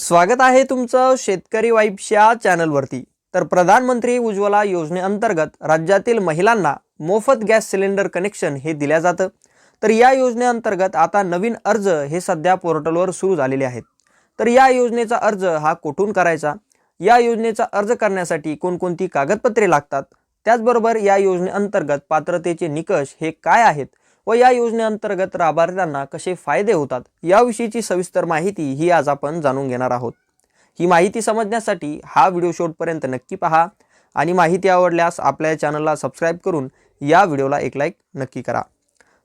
स्वागत आहे तुमचं शेतकरी वाईफच्या चॅनलवरती. तर प्रधानमंत्री उज्ज्वला योजनेअंतर्गत राज्यातील महिलांना मोफत गॅस सिलेंडर कनेक्शन हे दिल्या जातं. तर या योजनेअंतर्गत आता नवीन अर्ज हे सध्या पोर्टलवर सुरू झालेले आहेत. तर या योजनेचा अर्ज हा कुठून करायचा? या योजनेचा अर्ज करण्यासाठी कोणकोणती कागदपत्रे लागतात? त्याचबरोबर या योजनेअंतर्गत पात्रतेचे निकष हे काय आहेत? व या योजनेअंतर्गत लाभार्थ्यांना कसे फायदे होतात याविषयीची सविस्तर माहिती ही आज आपण जाणून घेणार आहोत. ही माहिती समजण्यासाठी हा व्हिडिओ शेवटपर्यंत नक्की पहा आणि माहिती आवडल्यास आपल्या चॅनलला सबस्क्राईब करून या व्हिडिओला एक लाईक नक्की करा.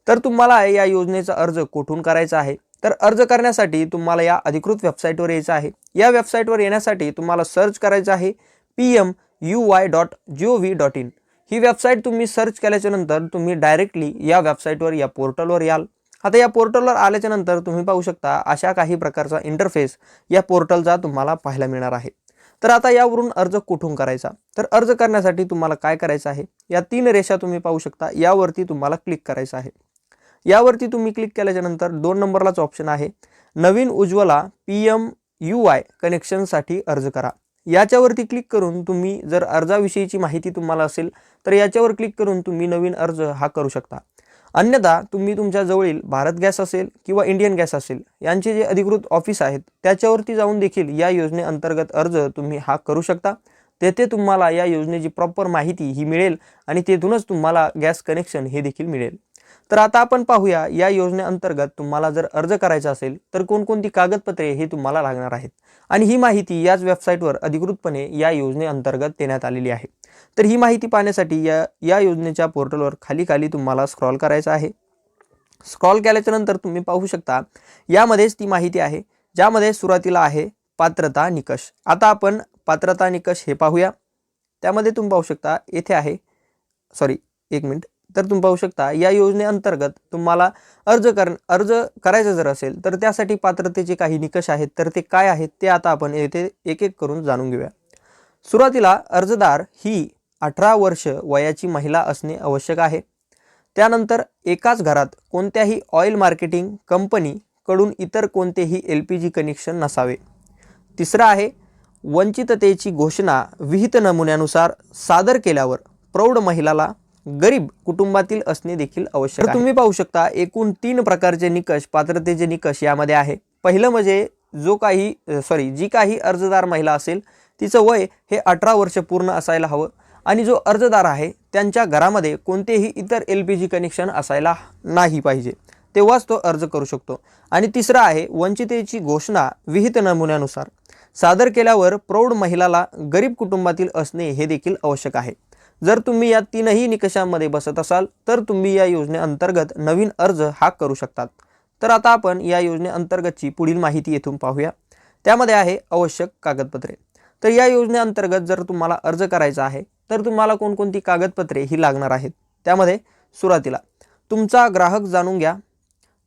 तर तुम्हाला या योजनेचा अर्ज कुठून करायचा आहे? तर अर्ज करण्यासाठी तुम्हाला या अधिकृत वेबसाईटवर यायचं आहे. या वेबसाईटवर येण्यासाठी तुम्हाला सर्च करायचं आहे P M U Y dot G O V dot in. He website तुम्ही सर्च केल्याच्यानंतर तुम्ही डायरेक्टली या वेबसाईटवर या पोर्टलवर याल. आता या पोर्टलवर आल्याच्यानंतर तुम्ही पाहू शकता अशा काही प्रकारचा इंटरफेस या पोर्टलचा तुम्हाला पाहायला मिळणार आहे. तर आता यावरून अर्ज कुठून करायचा? तर अर्ज करण्यासाठी तुम्हाला काय करायचं आहे? या तीन रेषा तुम्ही पाहू शकता. यावरती तुम्हाला क्लिक करायचं आहे. यावरती तुम्ही क्लिक केल्याच्यानंतर दोन नंबरलाच ऑप्शन आहे. नवीन Ujjwala P M U Y कनेक्शनसाठी अर्ज करा. याच्यावरती क्लिक करून तुम्ही जर अर्जाविषयीची माहिती तुम्हाला असेल तर याच्यावर क्लिक करून तुम्ही नवीन अर्ज हा करू शकता. अन्यथा तुम्ही तुमच्या जवळील भारत गॅस असेल किंवा इंडियन गॅस असेल यांचे जे अधिकृत ऑफिस आहेत त्याच्यावरती जाऊन देखील या योजनेअंतर्गत अर्ज तुम्ही हा करू शकता. तेथे तुम्हाला या योजनेची प्रॉपर माहिती ही मिळेल आणि तेथूनच तुम्हाला गॅस कनेक्शन हे देखील मिळेल. तर आता आपण पाहूया या योजनेअंतर्गत तुम्हाला जर अर्ज करायचा असेल तर कोणकोणती कागदपत्रे हे तुम्हाला लागणार आहेत? आणि ही माहिती याच वेबसाईटवर अधिकृतपणे या योजनेअंतर्गत देण्यात आलेली आहे. तर ही माहिती पाहण्यासाठी या या योजनेच्या पोर्टलवर खाली खाली तुम्हाला स्क्रॉल करायचं आहे. स्क्रॉल केल्याच्यानंतर तुम्ही पाहू शकता यामध्येच ती माहिती आहे ज्यामध्ये सुरुवातीला आहे पात्रता निकष. आता आपण पात्रता निकष हे पाहूया. त्यामध्ये तुम्ही पाहू शकता येथे आहे सॉरी एक मिनिट. तर तुम्ही पाहू शकता या योजनेअंतर्गत तुम्हाला अर्ज कर अर्ज करायचा जर असेल तर त्यासाठी पात्रतेचे काही निकष आहेत. तर ते काय आहेत ते आता आपण येथे एक एक करून जाणून घेऊया. सुरुवातीला अर्जदार ही अठरा वर्ष वयाची महिला असणे आवश्यक आहे. त्यानंतर एकाच घरात कोणत्याही ऑइल मार्केटिंग कंपनीकडून इतर कोणतेही एल पी जी कनेक्शन नसावे. तिसरं आहे वंचिततेची घोषणा विहित नमुन्यानुसार सादर केल्यावर प्रौढ महिलाला गरीब कुटुंबातील असणे देखील आवश्यक आहे. तुम्ही पाहू शकता एकूण तीन प्रकारचे निकष पात्रतेचे निकष यामध्ये आहे. पहिलं म्हणजे जो काही सॉरी जी काही अर्जदार महिला असेल तिचं वय हे अठरा वर्ष पूर्ण असायला हवं आणि जो अर्जदार आहे त्यांच्या घरामध्ये कोणतेही इतर एल पी जी कनेक्शन असायला नाही पाहिजे. तेव्हाच तो अर्ज करू शकतो. आणि तिसरं आहे वंचितेची घोषणा विहित नमुन्यानुसार. सादर केल्यावर प्रौढ महिलाला गरीब कुटुंबातील असणे हे देखील आवश्यक आहे. जर तुम्ही या तीनही निकषांमध्ये बसत असाल तर तुम्ही या योजनेअंतर्गत नवीन अर्ज हा करू शकतात. तर आता आपण या योजनेअंतर्गतची पुढील माहिती येथून पाहूया. त्यामध्ये आहे आवश्यक कागदपत्रे. तर या योजनेअंतर्गत जर तुम्हाला अर्ज करायचा आहे तर तुम्हाला कोणकोणती कागदपत्रे ही लागणार आहेत? त्यामध्ये सुरुवातीला तुमचा ग्राहक जाणून घ्या.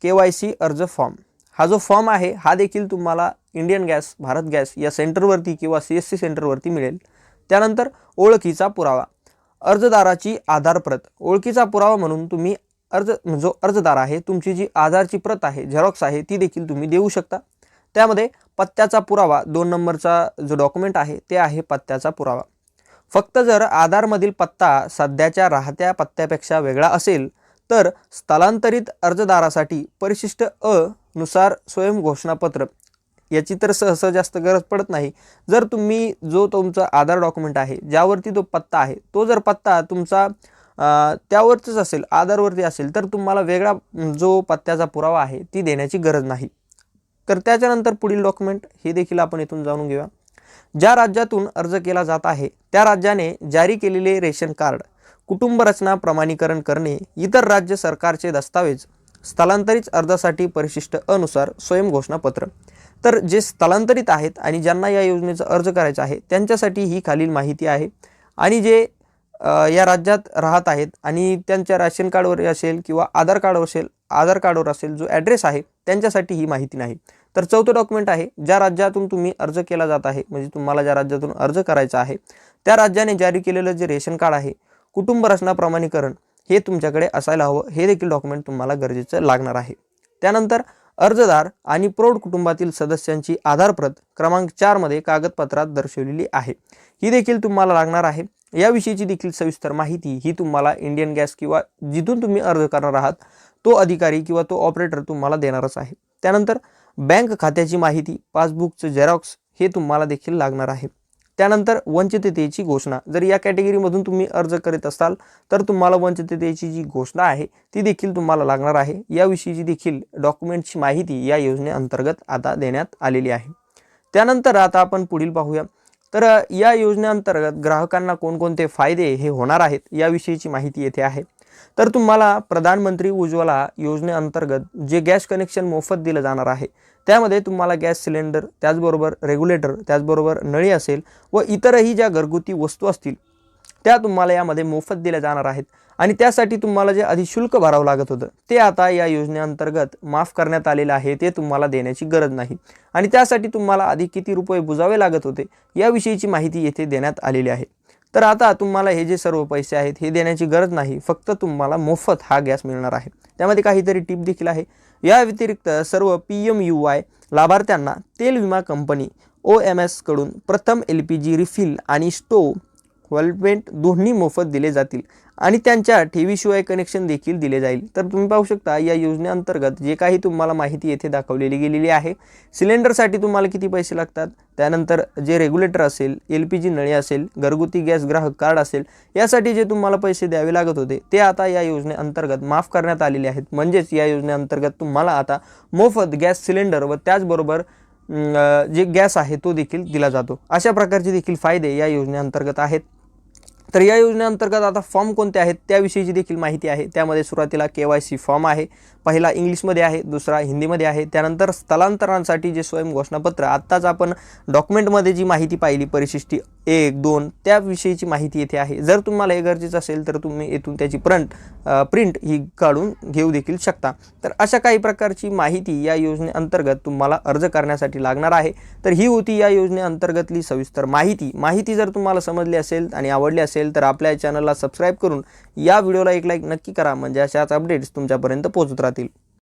के वाय सी अर्ज फॉर्म. हा जो फॉर्म आहे हा देखील तुम्हाला इंडियन गॅस भारत गॅस या सेंटरवरती किंवा सी एस सी सेंटरवरती मिळेल. त्यानंतर ओळखीचा पुरावा. अर्जदाराची आधार प्रत. ओळखीचा पुरावा म्हणून तुम्ही अर्ज जो अर्जदार आहे तुमची जी आधारची प्रत आहे झेरॉक्स आहे ती देखील तुम्ही देऊ शकता. त्यामध्ये पत्त्याचा पुरावा दोन नंबरचा जो डॉक्युमेंट आहे ते आहे पत्त्याचा पुरावा. फक्त जर आधारमधील पत्ता सध्याच्या राहत्या पत्त्यापेक्षा वेगळा असेल तर स्थलांतरित अर्जदारासाठी परिशिष्ट अ नुसार स्वयं घोषणापत्र याची तर सहसा जास्त गरज पडत नाही. जर तुम्ही जो तुमचा आधार डॉक्युमेंट आहे ज्यावरती तो पत्ता आहे तो जर पत्ता तुमचा त्यावरतीच त्यावरच असेल आधारवरती असेल तर तुम्हाला वेगळा जो पत्त्याचा पुरावा आहे ती देण्याची गरज नाही. तर त्याच्यानंतर पुढील डॉक्युमेंट हे देखील आपण इथून जाणून घेऊया. ज्या राज्यातून अर्ज केला जात आहे त्या राज्याने जारी केलेले रेशन कार्ड कुटुंब रचना प्रमाणीकरण करणे इतर राज्य सरकारचे दस्तावेज स्थलांतरित अर्जासाठी परिशिष्ट अनुसार स्वयं घोषणापत्र तर जे स्थलांतरित आहेत आणि ज्यांना या योजनेचा अर्ज करायचा आहे त्यांच्यासाठी ही खालील माहिती आहे. आणि जे या राज्यात राहत आहेत आणि त्यांच्या राशन कार्डवर असेल किंवा आधार कार्डवर असेल आधार कार्डवर असेल जो ॲड्रेस आहे त्यांच्यासाठी ही माहिती नाही. तर चौथं डॉक्युमेंट आहे ज्या राज्यातून तुम्ही अर्ज केला जात आहे म्हणजे तुम्हाला ज्या राज्यातून अर्ज करायचा आहे त्या राज्याने जारी केलेलं जे रेशन कार्ड आहे कुटुंब रचना प्रमाणीकरण हे तुमच्याकडे असायला हवं. हे देखील डॉक्युमेंट तुम्हाला गरजेचं लागणार आहे. त्यानंतर अर्जदार आणि प्रौढ कुटुंबातील सदस्यांची आधारप्रत क्रमांक चारमध्ये कागदपत्रात दर्शवलेली आहे. ही देखील तुम्हाला लागणार आहे. याविषयीची देखील सविस्तर माहिती ही तुम्हाला इंडियन गॅस किंवा जिथून तुम्ही अर्ज करणार आहात तो अधिकारी किंवा तो ऑपरेटर तुम्हाला देणारच आहे. त्यानंतर बँक खात्याची माहिती पासबुकचं झेरॉक्स हे तुम्हाला देखील लागणार आहे. त्यानंतर वंचिततेची घोषणा. जर या कॅटेगरीमधून तुम्ही अर्ज करीत असाल तर तुम्हाला वंचिततेची जी घोषणा आहे ती देखील तुम्हाला लागणार आहे. याविषयीची देखील डॉक्युमेंटची माहिती या योजनेअंतर्गत आता देण्यात आलेली आहे. त्यानंतर आता आपण पुढील पाहूया. तर या योजनेअंतर्गत ग्राहकांना कोणकोणते फायदे हे होणार आहेत याविषयीची माहिती येथे आहे. तर तुम्हाला प्रधानमंत्री उज्ज्वला योजनेअंतर्गत जे गॅस कनेक्शन मोफत दिलं जाणार आहे त्यामध्ये तुम्हाला गॅस सिलेंडर त्याचबरोबर रेग्युलेटर त्याचबरोबर नळी असेल व इतरही ज्या घरगुती वस्तू असतील त्या तुम्हाला यामध्ये मोफत दिल्या जाणार आहेत. आणि त्यासाठी तुम्हाला जे आधी शुल्क भरावं लागत होतं ते आता या योजनेअंतर्गत माफ करण्यात आलेलं आहे ते तुम्हाला देण्याची गरज नाही. आणि त्यासाठी तुम्हाला आधी किती रुपये बुजावे लागत होते याविषयीची माहिती येथे देण्यात आलेली आहे. तर आता तुम्हाला हे जे सर्व पैसे आहेत हे देण्याची गरज नाही. फक्त तुम्हाला मोफत हा गॅस मिळणार आहे. त्यामध्ये काहीतरी टीप देखील आहे. या व्यतिरिक्त सर्व पी एम यू वाय लाभार्थ्यांना तेल विमा कंपनी ओ एम एसकडून प्रथम एल पी जी रिफिल आणि स्टोव वॉलपेंट दोन्ही मोफत दिले जातील आणि त्यांच्या ठेवीशिवाय कनेक्शन देखील दिले जाईल. तर तुम्ही पाहू शकता या योजनेअंतर्गत जे काही तुम्हाला माहिती येथे दाखवलेली गेलेली आहे सिलेंडरसाठी तुम्हाला किती पैसे लागतात? त्यानंतर जे रेग्युलेटर असेल एल पी जी नळी असेल घरगुती गॅस ग्राहक कार्ड असेल यासाठी जे तुम्हाला पैसे द्यावे लागत होते ते आता या योजनेअंतर्गत माफ करण्यात आलेले आहेत. म्हणजेच या योजनेअंतर्गत तुम्हाला आता मोफत गॅस सिलेंडर व त्याचबरोबर जे गॅस आहे तो देखील दिला जातो. अशा प्रकारचे देखील फायदे या योजनेअंतर्गत आहेत. तर या योजनेअंतर्गत आता फॉर्म कोणते आहेत त्याविषयीची देखील माहिती आहे त्यामध्ये सुरुवातीला के वाय सी फॉर्म आहे पहिला इंग्लिशमध्ये आहे दुसरा हिंदीमध्ये आहे त्यानंतर स्थलांतरांसाठी जे स्वयं घोषणापत्र आत्ताच आपण डॉक्युमेंटमध्ये जी माहिती पाहिली परिशिष्टी एक दोन त्याविषयीची माहिती येथे आहे. जर तुम्हाला हे गरजेचं असेल तर तुम्ही येथून त्याची प्रिंट प्रिंट ही काढून घेऊ देखील शकता. तर अशा काही प्रकारची माहिती या योजनेअंतर्गत तुम्हाला अर्ज करण्यासाठी लागणार आहे. तर ही होती या योजनेअंतर्गतली सविस्तर माहिती. माहिती जर तुम्हाला समजली असेल आणि आवडली असेल तर आपल्या चॅनलला सबस्क्राईब करून या व्हिडिओला एक लाईक नक्की करा. म्हणजे अशाच अपडेट्स तुमच्यापर्यंत पोहोचत राहतील.